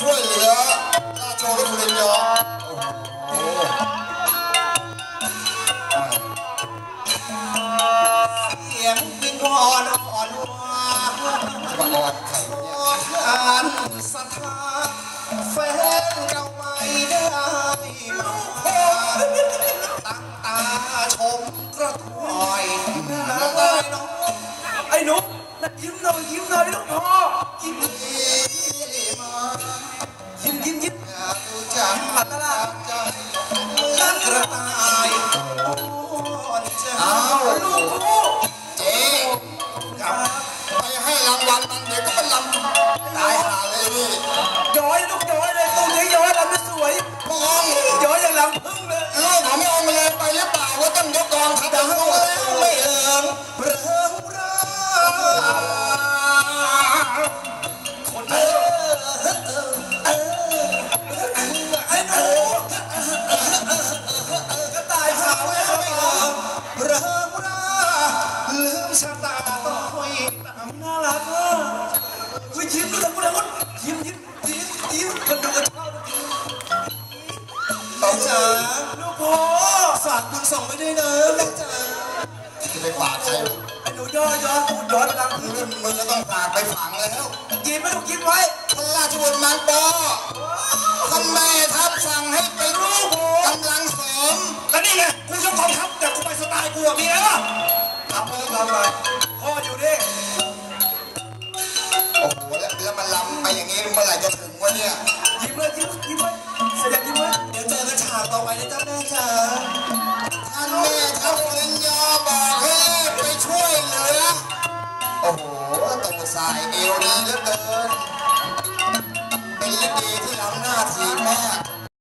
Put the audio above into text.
ช่วยเหลือราชโอรสสุรินทร์ยอโอ้โหเสียงวิงวอนอ่อนวานบังออนข่เนี่ยอ่อนการศรัทธาแฟนเราไม่ได้มาตั้งตาชมกระถอยน้อยน้องไอ้หนูน่ะยิ้มหน่อยยิ้มหน่อยลูกพ่อยิ้มมา ยิ้มยิ้มยิ้มจังอัตลาดใจเหมือนกระต่ายอ่อาลูกพ่อเจ๊กลับไปให้รางวัลมันเดี๋ยวก็เป็นลำตายหาเลยนี่ย้อยลูกย้อยเลยตรงนี้ย้อยเราไม่สวยมองย้อยอย่างลังพึ่งเลยลูกของไม่องเลยไปหรือเปล่าว่าต้องยกกองทัพทั้งงแล้ตัววไม่เอิง ชะตาต้องคอยตามน่ารักอะวิยิ้มดูทั้งคนทั้งคนยิ้มยิ้มยิ้มยิ้มคนดูกันชอบแม่จ๋าลูกพ่อฝากคุณส่งไปด้วยนะแม่จ๋าจะไปฝากใครไอ้หนูย้อยย้อยตูดย้อยหลังพึ่มึงมึงก็ต้องฝากไปฝังแล้วยิ้มไม่ต้องยิ้มไว้พระราชบุตรมังปอท่านแม่ทัพสั่งให้ไปรูปกำลังเสริมแล้วนี่ไงกูยกกองทัพแต่กูไปสไตล์กูอะมีอะไรวะทำไปทำไปพ่ออยู่ดิโอ้โหแล้วแล้วมันลำไปอย่างนี้เมื่อไหร่จะถึงวะเนี่ยยิ้มเลยยิ้มยิ้มเลยเสด็จยิ้มเลยเดี๋ยวเจอกันฉากต่อไปนะจ๊ะแม่จ๋าท่านแม่ทัพปริญญาบอกให้ไปช่วยเหลือโอ้โหตัวสายเอวดีเหลือเกิน